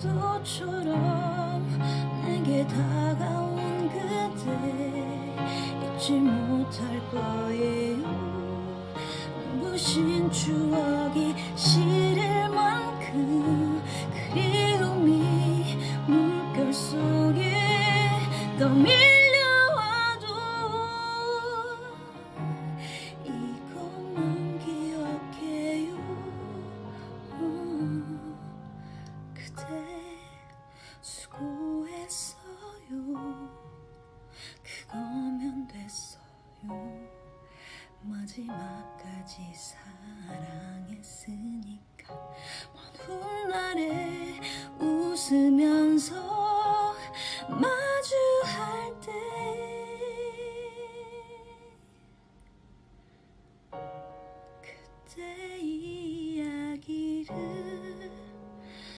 파도처럼 내게 다가온 그대 잊지 못할 거예요. 눈부신 추억이 시릴 만큼 그리움이 물결 속에 떠밀 수고했어요. 그거면 됐어요. 마지막까지 사랑했으니까 먼 훗날에 웃으면서 말